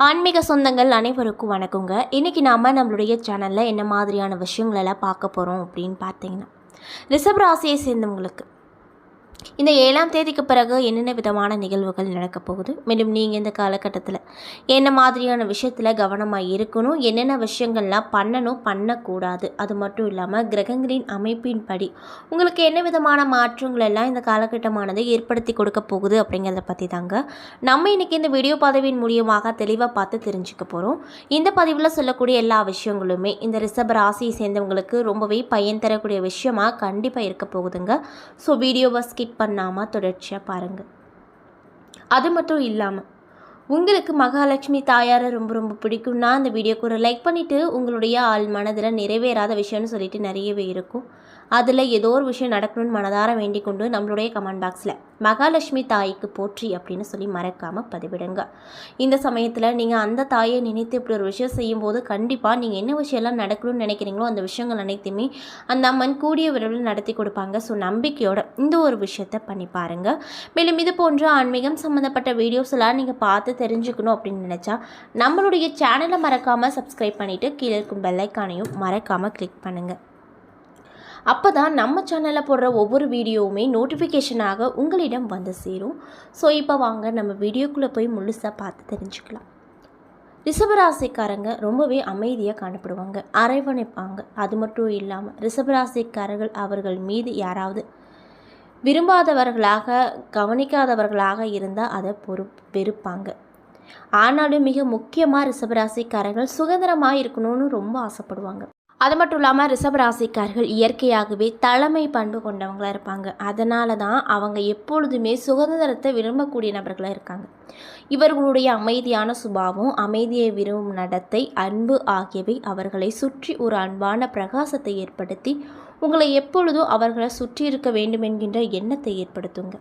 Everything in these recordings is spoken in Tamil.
ஆன்மீக சொந்தங்கள் அனைவருக்கும் வணக்கங்க. இன்றைக்கி நாம் நம்மளுடைய சேனலில் என்ன மாதிரியான விஷயங்களெல்லாம் பார்க்க போகிறோம் அப்படின்னு பார்த்தீங்கன்னா ரிஷப ராசியை சேர்ந்தவங்களுக்கு இந்த ஏழாம் தேதிக்கு பிறகு என்னென்ன விதமான நிகழ்வுகள் நடக்கப் போகுது? மேலும் நீங்கள் இந்த காலகட்டத்தில் என்ன மாதிரியான விஷயத்தில் கவனமாக இருக்கணும்? என்னென்ன விஷயங்கள்லாம் பண்ணணும்? பண்ணக்கூடாது. அது மட்டும் இல்லாமல் கிரகங்களின் அமைப்பின்படி உங்களுக்கு என்ன விதமான மாற்றங்கள் எல்லாம் இந்த காலகட்டமானது ஏற்படுத்தி கொடுக்க போகுது அப்படிங்கிறத பற்றி தாங்க நம்ம இன்றைக்கி இந்த வீடியோ பதவியின் மூலியமாக தெளிவாக பார்த்து தெரிஞ்சுக்க போகிறோம் இந்த பதிவில் சொல்லக்கூடிய எல்லா விஷயங்களுமே இந்த ரிஷப ராசியை சேர்ந்தவங்களுக்கு ரொம்பவே பயன் தரக்கூடிய விஷயமா கண்டிப்பாக இருக்க போகுதுங்க. ஸோ வீடியோ பஸ்கி ஸ்கிப் பண்ணாமல் தொடர்ச்சியாக பாருங்கள் அது மட்டும் இல்லாமல் உங்களுக்கு மகாலட்சுமி தாயாரை ரொம்ப ரொம்ப பிடிக்கும்னா அந்த வீடியோக்கு ஒரு லைக் பண்ணிவிட்டு உங்களுடைய ஆள் மனதில் நிறைவேறாத விஷயம்னு சொல்லிட்டு நிறையவே இருக்கும். அதில் ஏதோ ஒரு விஷயம் நடக்கணும்னு மனதார வேண்டிக் கொண்டு நம்மளுடைய கமெண்ட் பாக்ஸில் மகாலட்சுமி தாய்க்கு போற்றி அப்படின்னு சொல்லி மறக்காமல் பதிவிடுங்க. இந்த சமயத்தில் நீங்கள் அந்த தாயை நினைத்து இப்படி ஒரு விஷயம் செய்யும்போது கண்டிப்பாக நீங்கள் என்ன விஷயம்லாம் நடக்கணும்னு நினைக்கிறீங்களோ அந்த விஷயங்கள் அனைத்துமே அந்த அம்மன் கூடிய விரைவில் நடத்தி கொடுப்பாங்க. ஸோ நம்பிக்கையோட இந்த ஒரு விஷயத்தை பண்ணி பாருங்கள் மேலும் இது போன்ற ஆன்மீகம் சம்மந்தப்பட்ட வீடியோஸ் எல்லாம் நீங்கள் பார்த்து தெரிஞ்சுக்கணும் அப்படின்னு நினச்சா நம்மளுடைய சேனலை மறக்காமல் சப்ஸ்கிரைப் பண்ணிவிட்டு கீழே இருக்கும் பெல்லைக்கானையும் மறக்காமல் கிளிக் பண்ணுங்கள் அப்போ தான் நம்ம சேனலில் போடுற ஒவ்வொரு வீடியோவுமே நோட்டிஃபிகேஷனாக உங்களிடம் வந்து சேரும். ஸோ இப்போ வாங்க நம்ம வீடியோக்குள்ளே போய் முழுசாக பார்த்து தெரிஞ்சுக்கலாம். ரிஷபராசிக்காரங்க ரொம்பவே அமைதியாக காணப்படுவாங்க. அரவணைப்பாங்க. அது மட்டும் இல்லாமல் ரிஷபராசிக்காரர்கள் அவர்கள் மீது யாராவது விரும்பாதவர்களாக கவனிக்காதவர்களாக இருந்தால் அதை பொறு வெறுப்பாங்க. ஆனாலும் மிக முக்கியமாக ரிஷபராசிக்காரர்கள் சுதந்திரமாக இருக்கணும்னு ரொம்ப ஆசைப்படுவாங்க. அது மட்டும் இல்லாமல் ரிஷபராசிக்காரர்கள் இயற்கையாகவே தலைமை பண்பு கொண்டவங்களாக இருப்பாங்க. அதனால தான் அவங்க எப்பொழுதுமே சுதந்திரத்தை விரும்பக்கூடிய நபர்களாக இருக்காங்க. இவர்களுடைய அமைதியான சுபாவம் அமைதியை விரும்பும் நடத்தை அன்பு ஆகியவை அவர்களை சுற்றி ஒரு அன்பான பிரகாசத்தை ஏற்படுத்தி உங்களை எப்பொழுதும் அவர்களை சுற்றி இருக்க வேண்டும் என்கின்ற எண்ணத்தை ஏற்படுத்துங்க.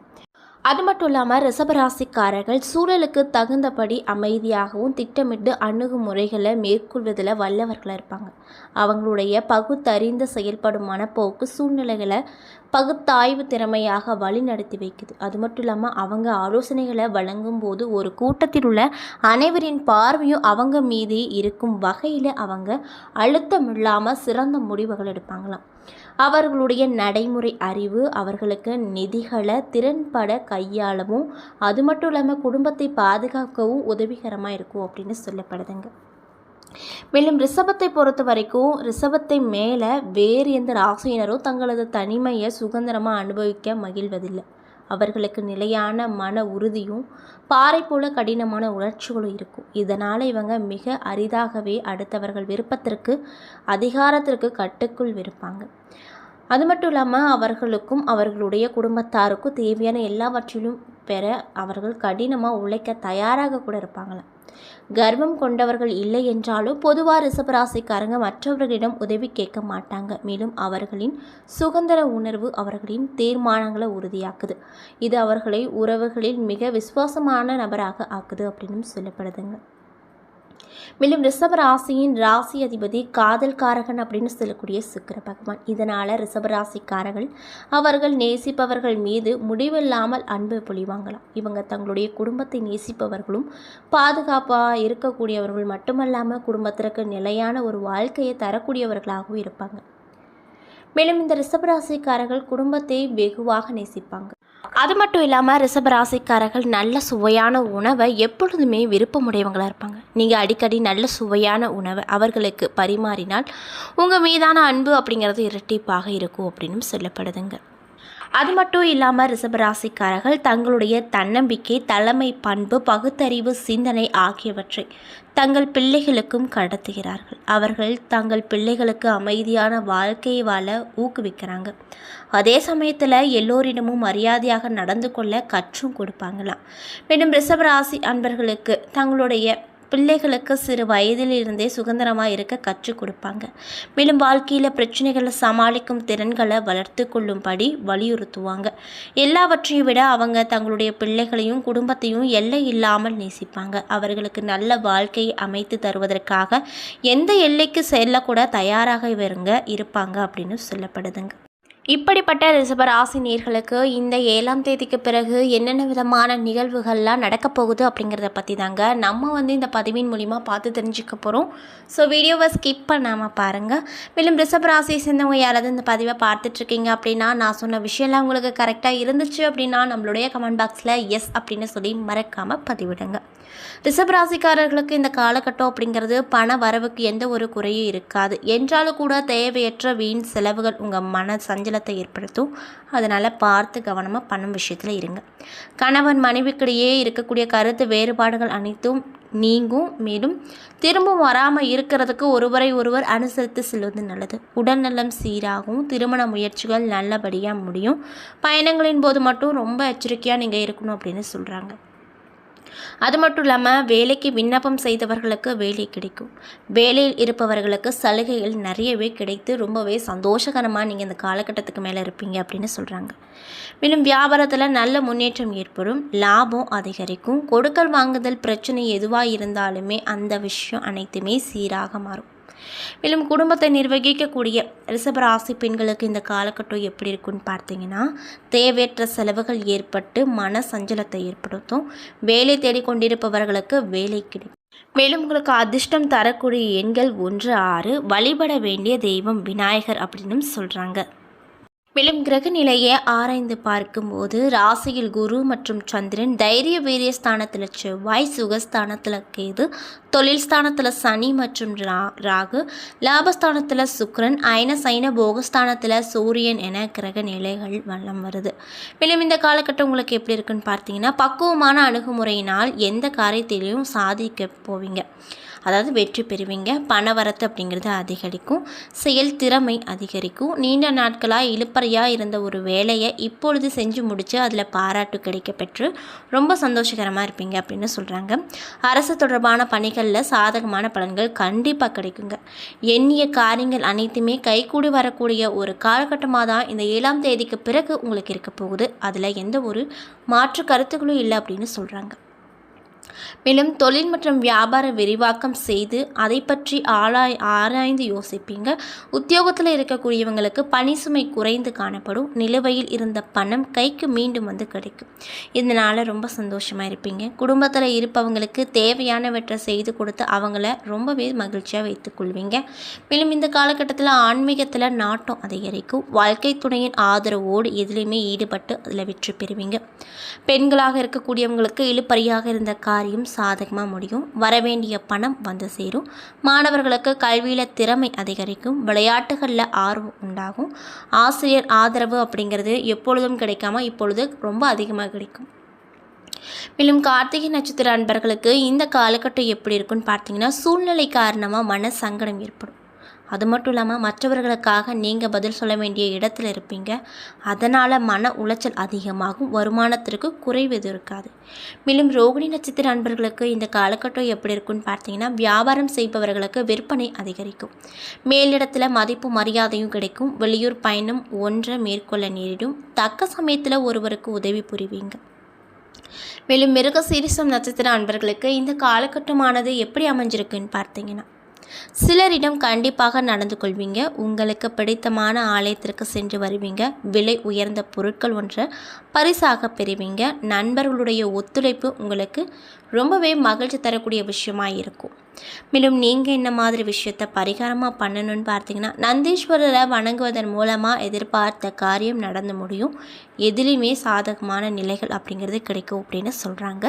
அது மட்டும் இல்லாமல் ரிசபராசிக்காரர்கள் சூழலுக்கு தகுந்தபடி அமைதியாகவும் திட்டமிட்டு அணுகுமுறைகளை மேற்கொள்வதில் வல்லவர்களாக இருப்பாங்க. அவங்களுடைய பகுத்தறிந்து செயல்படும் மனப்போக்கு சூழ்நிலைகளை பகுத்தாய்வு திறமையாக வழிநடத்தி வைக்குது. அது மட்டும் இல்லாமல் அவங்க ஆலோசனைகளை வழங்கும் போது ஒரு கூட்டத்தில் உள்ள அனைவரின் பார்வையும் அவங்க மீதே இருக்கும் வகையில் அவங்க அழுத்தம் இல்லாமல் சிறந்த முடிவுகள் எடுப்பாங்களாம். அவர்களுடைய நடைமுறை அறிவு அவர்களுக்கு நிதிகளை திறன்பட கையாளவும் அது மட்டும் இல்லாமல் குடும்பத்தை பாதுகாக்கவும் உதவிகரமாக இருக்கும் அப்படின்னு சொல்லப்படுதுங்க. மேலும் ரிஷபத்தை பொறுத்த வரைக்கும் ரிஷபத்தை மேலே வேறு எந்த ராசியினரும் தங்களது தனிமையை சுதந்திரமாக அனுபவிக்க மகிழ்வதில்லை. அவர்களுக்கு நிலையான மன உறுதியும் பாறை போல கடினமான உணர்ச்சிகளும் இருக்கும். இதனால் இவங்க மிக அரிதாகவே அடுத்தவர்கள் விருப்பத்திற்கு அதிகாரத்திற்கு கட்டுக்குள் விருப்பாங்க அது மட்டும் இல்லாமல் அவர்களுக்கும் அவர்களுடைய குடும்பத்தாருக்கும் தேவையான எல்லாவற்றிலும் பெற அவர்கள் கடினமாக உழைக்க தயாராக கூட இருப்பாங்களாம். கர்வம் கொண்டவர்கள் இல்லை என்றாலும் பொதுவாக ரிசபராசிக்காரங்க மற்றவர்களிடம் உதவி கேட்க மாட்டாங்க. மேலும் அவர்களின் சுதந்திர உணர்வு அவர்களின் தீர்மானங்களை உறுதியாக்குது. இது அவர்களை உறவுகளில் மிக விசுவாசமான நபராக ஆக்குது அப்படின்னு சொல்லப்படுதுங்க. மேலும் ரிஷப ராசியின் ராசி அதிபதி காதல்காரகன் அப்படின்னு சொல்லக்கூடிய சுக்கிர பகவான். இதனால் ரிஷப ராசிக்காரர்கள் அவர்கள் நேசிப்பவர்கள் மீது முடிவில்லாமல் அன்பு பொழிவாங்களாம் இவங்க தங்களுடைய குடும்பத்தை நேசிப்பவர்களும் பாதுகாப்பாக இருக்கக்கூடியவர்கள் மட்டுமல்லாமல் குடும்பத்திற்கு நிலையான ஒரு வாழ்க்கையை தரக்கூடியவர்களாகவும் இருப்பாங்க. மேலும் இந்த ரிஷபராசிக்காரர்கள் குடும்பத்தை வெகுவாக நேசிப்பாங்க. அது மட்டும் இல்லாமல் ரிஷபராசிக்காரர்கள் நல்ல சுவையான உணவை எப்பொழுதுமே விருப்பமுடையவங்களாக இருப்பாங்க. நீங்கள் அடிக்கடி நல்ல சுவையான உணவை அவர்களுக்கு பரிமாறினால் உங்கள் மீதான அன்பு அப்படிங்கிறது இரட்டிப்பாக இருக்கும் அப்படின்னு சொல்லப்படுதுங்க. அது மட்டும் இல்லாமல் ரிஷபராசிக்காரர்கள் தங்களுடைய தன்னம்பிக்கை தலைமை பண்பு பகுத்தறிவு சிந்தனை ஆகியவற்றை தங்கள் பிள்ளைகளுக்கும் கடத்துகிறார்கள். அவர்கள் தங்கள் பிள்ளைகளுக்கு அமைதியான வாழ்க்கையை வாழ ஊக்குவிக்கிறாங்க. அதே சமயத்தில் எல்லோரிடமும் மரியாதையாக நடந்து கொள்ள கற்றும் கொடுப்பாங்களாம். மேலும் ரிஷபராசி அன்பர்களுக்கு தங்களுடைய பிள்ளைகளுக்கு சிறு வயதிலிருந்தே சுதந்திரமாக இருக்க கற்றுக் கொடுப்பாங்க. மேலும் வாழ்க்கையில் பிரச்சனைகளை சமாளிக்கும் திறன்களை வளர்த்து கொள்ளும்படி வலியுறுத்துவாங்க. எல்லாவற்றையும் விட அவங்க தங்களுடைய பிள்ளைகளையும் குடும்பத்தையும் எல்லை இல்லாமல் நேசிப்பாங்க. அவர்களுக்கு நல்ல வாழ்க்கையை அமைத்து தருவதற்காக எந்த எல்லைக்கு செல்லக்கூட தயாராக இவருங்க இருப்பாங்க அப்படின்னு சொல்லப்படுதுங்க. இப்படிப்பட்ட ரிஷப ராசி நேர்களுக்கு இந்த ஏழாம் தேதிக்கு பிறகு என்னென்ன விதமான நிகழ்வுகள்லாம் நடக்கப் போகுது அப்படிங்கிறத பற்றி தாங்க நம்ம வந்து இந்த பதிவின் மூலிமா பார்த்து தெரிஞ்சுக்க போகிறோம் ஸோ வீடியோவை ஸ்கிப் பண்ணாமல் பாருங்கள் மேலும் ரிஷப ராசியை சேர்ந்தவங்க யாராவது இந்த பதிவை பார்த்துட்ருக்கீங்க அப்படின்னா நான் சொன்ன விஷயம்லாம் உங்களுக்கு கரெக்டாக இருந்துச்சு அப்படின்னா நம்மளுடைய கமெண்ட் பாக்ஸில் எஸ் அப்படின்னு சொல்லி மறக்காமல் பதிவிடுங்க. ரிஷப ராசிக்காரர்களுக்கு இந்த காலகட்டம் அப்படிங்கிறது பண வரவுக்கு எந்த ஒரு குறையும் இருக்காது. என்றாலும் கூட தேவையற்ற வீண் செலவுகள் உங்கள் மன சஞ்சலத்தை ஏற்படுத்தும். அதனால் பார்த்து கவனமாக பணம் விஷயத்தில் இருங்க. கணவன் மனைவிக்கிடையே இருக்கக்கூடிய கருத்து வேறுபாடுகள் அனைத்தும் நீங்கும். மேலும் திரும்பவும் வராமல் இருக்கிறதுக்கு ஒருவரை ஒருவர் அனுசரித்து செல்வது நல்லது. உடல்நலம் சீராகும். திருமண முயற்சிகள் நல்லபடியாக முடியும். பயணங்களின் போது மட்டும் ரொம்ப எச்சரிக்கையாக நீங்கள் இருக்கணும் அப்படின்னு சொல்கிறாங்க அது மட்டும் இல்லாமல் வேலைக்கு விண்ணப்பம் செய்தவர்களுக்கு வேலை கிடைக்கும். வேலையில் இருப்பவர்களுக்கு சலுகைகள் நிறையவே கிடைத்து ரொம்பவே சந்தோஷகரமாக நீங்கள் இந்த காலகட்டத்துக்கு மேலே இருப்பீங்க அப்படின்னு சொல்கிறாங்க மேலும் வியாபாரத்தில் நல்ல முன்னேற்றம் ஏற்படும் லாபம் அதிகரிக்கும் கொடுக்கல் வாங்குதல் பிரச்சனை எதுவாக இருந்தாலுமே அந்த விஷயம் அனைத்துமே சீராக மாறும். மேலும் குடும்பத்தை நிர்வகிக்கக்கூடிய ரிஷபராசி பெண்களுக்கு இந்த காலகட்டம் எப்படி இருக்குன்னு பார்த்தீங்கன்னா தேவையற்ற செலவுகள் ஏற்பட்டு மன சஞ்சலத்தை ஏற்படுத்தும். வேலை தேடிக்கொண்டிருப்பவர்களுக்கு வேலை கிடைக்கும். மேலும் உங்களுக்கு அதிர்ஷ்டம் தரக்கூடிய எண்கள் ஒன்று ஆறு வழிபட வேண்டிய தெய்வம் விநாயகர் அப்படின்னு சொல்கிறாங்க மேலும் கிரக நிலையை ஆராய்ந்து பார்க்கும்போது ராசியில் குரு மற்றும் சந்திரன் தைரிய வீரிய ஸ்தானத்தில் செவ்வாய் சுகஸ்தானத்தில் கேது தொழில் ஸ்தானத்தில் சனி மற்றும் ரா ராகு லாபஸ்தானத்தில் சுக்ரன் அயன சைன போகஸ்தானத்தில் சூரியன் என கிரக நிலைகள் வல்லம் வருது. மேலும் இந்த காலகட்டம் உங்களுக்கு எப்படி இருக்குன்னு பார்த்தீங்கன்னா பக்குவமான அணுகுமுறையினால் எந்த காரியத்திலையும் சாதிக்க போவீங்க. அதாவது வெற்றி பெறுவீங்க. பணவரத்து அப்படிங்கிறது அதிகரிக்கும். செயல் திறமை அதிகரிக்கும். நீண்ட நாட்களாக இழுப்பறையாக இருந்த ஒரு வேலையை இப்பொழுது செஞ்சு முடித்து அதில் பாராட்டு கிடைக்க பெற்று ரொம்ப சந்தோஷகரமாக இருப்பீங்க அப்படின்னு சொல்கிறாங்க அரசு தொடர்பான பணிகளில் சாதகமான பலன்கள் கண்டிப்பாக கிடைக்குங்க. எண்ணிய காரியங்கள் அனைத்துமே கைகூடி வரக்கூடிய ஒரு காலகட்டமாக தான் இந்த ஏழாம் தேதிக்கு பிறகு உங்களுக்கு இருக்க போகுது. அதில் எந்த ஒரு மாற்று கருத்துக்களும் இல்லை அப்படின்னு சொல்கிறாங்க மேலும் தொழில் மற்றும் வியாபார விரிவாக்கம் செய்து அதை பற்றி ஆளாய் ஆராய்ந்து யோசிப்பீங்க. உத்தியோகத்தில் இருக்கக்கூடியவங்களுக்கு பணி சுமை குறைந்து காணப்படும். நிலுவையில் இருந்த பணம் கைக்கு மீண்டும் வந்து கிடைக்கும். இதனால் ரொம்ப சந்தோஷமாக இருப்பீங்க. குடும்பத்தில் இருப்பவங்களுக்கு தேவையானவற்றை செய்து கொடுத்து அவங்கள ரொம்பவே மகிழ்ச்சியாக வைத்துக்கொள்வீங்க மேலும் இந்த காலகட்டத்தில் ஆன்மீகத்தில் நாட்டம் அதிகரிக்கும். வாழ்க்கை துணையின் ஆதரவோடு எதிலையுமே ஈடுபட்டு அதில் வெற்றி பெறுவீங்க. பெண்களாக இருக்கக்கூடியவங்களுக்கு இழுப்பறியாக இருந்த காரியம் சாதகமாக முடியும். வரவேண்டிய பணம் வந்து சேரும். மாணவர்களுக்கு கல்வியில் திறமை அதிகரிக்கும். விளையாட்டுகளில் ஆர்வம் உண்டாகும். ஆசிரியர் ஆதரவு அப்படிங்கிறது எப்பொழுதும் கிடைக்காம இப்பொழுது ரொம்ப அதிகமாக கிடைக்கும். மேலும் கார்த்திகை நட்சத்திர அன்பர்களுக்கு இந்த காலகட்டம் எப்படி இருக்குன்னு பார்த்தீங்கன்னா சூழ்நிலை காரணமாக மன சங்கடம் ஏற்படும். அது மட்டும் இல்லாமல் மற்றவர்களுக்காக நீங்கள் பதில் சொல்ல வேண்டிய இடத்துல இருப்பீங்க. அதனால் மன உளைச்சல் அதிகமாகும். வருமானத்திற்கு குறைவது இருக்காது மேலும் ரோகிணி நட்சத்திர அன்பர்களுக்கு இந்த காலகட்டம் எப்படி இருக்குன்னு பார்த்தீங்கன்னா வியாபாரம் செய்பவர்களுக்கு விற்பனை அதிகரிக்கும். மேலிடத்தில் மதிப்பு மரியாதையும் கிடைக்கும். வெளியூர் பயணம் ஒன்றை மேற்கொள்ள நேரிடும். தக்க சமயத்தில் ஒருவருக்கு உதவி புரிவீங்க. மேலும் மிருக சீரிசம் நட்சத்திர அன்பர்களுக்கு இந்த காலகட்டமானது எப்படி அமைஞ்சிருக்குன்னு பார்த்தீங்கன்னா சிலரிடம் கண்டிப்பாக நடந்து கொள்வீங்க. உங்களுக்கு பிடித்தமான ஆலயத்திற்கு சென்று வருவீங்க. விலை உயர்ந்த பொருட்கள் ஒன்றை பரிசாக பெறுவீங்க. நண்பர்களுடைய ஒத்துழைப்பு உங்களுக்கு ரொம்பவே மகிழ்ச்சி தரக்கூடிய விஷயமாக இருக்கும். மேலும் நீங்கள் என்ன மாதிரி விஷயத்த பரிகாரமாக பண்ணணும்னு பார்த்தீங்கன்னா நந்தீஸ்வரரை வணங்குவதன் மூலமாக எதிர்பார்த்த காரியம் நடந்து முடியும். எதிலையுமே சாதகமான நிலைகள் அப்படிங்கிறது கிடைக்கும் அப்படின்னு சொல்கிறாங்க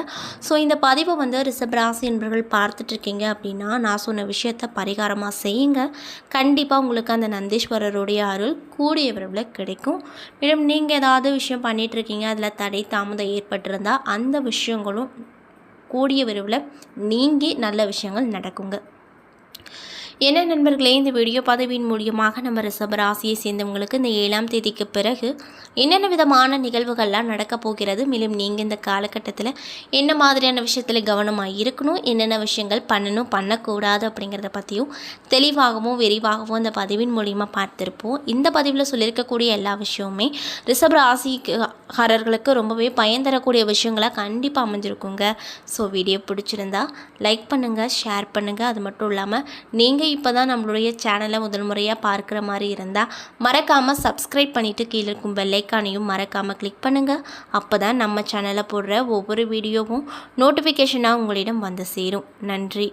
ஸோ இந்த பதிவை வந்து ரிஷபராசி என்பவர்கள் பார்த்துட்ருக்கீங்க அப்படின்னா நான் சொன்ன விஷயத்த பரிகாரமாக செய்யுங்க. கண்டிப்பாக உங்களுக்கு அந்த நந்தீஸ்வரருடைய அருள் கூடிய விரைவில் கிடைக்கும். மேலும் நீங்கள் ஏதாவது விஷயம் பண்ணிகிட்ருக்கீங்க அதில் தடை தாமதம் ஏற்பட்டிருந்தால் அந்த விஷயங்களும் கூடிய விரைவில் நீங்கி நல்ல விஷயங்கள் நடக்குங்க. என்ன நண்பர்களே இந்த வீடியோ பதவியின் மூலியமாக நம்ம ரிஷப ராசியை சேர்ந்தவங்களுக்கு இந்த ஏழாம் தேதிக்கு பிறகு என்னென்ன விதமான நிகழ்வுகள்லாம் நடக்க போகிறது? மேலும் நீங்கள் இந்த காலகட்டத்தில் என்ன மாதிரியான விஷயத்தில் கவனமாக இருக்கணும்? என்னென்ன விஷயங்கள் பண்ணணும் பண்ணக்கூடாது அப்படிங்கிறத பற்றியும் தெளிவாகவும் விரிவாகவும் இந்த பதிவின் மூலியமாக பார்த்துருப்போம். இந்த பதிவில் சொல்லியிருக்கக்கூடிய எல்லா விஷயமுமே ரிஷப ராசிக்கு ரொம்பவே பயன் தரக்கூடிய விஷயங்களாக கண்டிப்பாக அமைஞ்சிருக்குங்க. ஸோ வீடியோ பிடிச்சிருந்தா லைக் பண்ணுங்கள் ஷேர் பண்ணுங்கள் அது மட்டும் இல்லாமல் நீங்கள் இப்போ தான் நம்மளுடைய சேனலை முதல் முறையாக பார்க்குற மாதிரி இருந்தால் மறக்காமல் சப்ஸ்கிரைப் பண்ணிவிட்டு கீழே இருக்கும் பெல்லைக்கானையும் மறக்காமல் கிளிக் பண்ணுங்கள் அப்போ தான் நம்ம சேனலை போடுற ஒவ்வொரு வீடியோவும் நோட்டிஃபிகேஷனாக உங்களிடம் வந்து சேரும். நன்றி.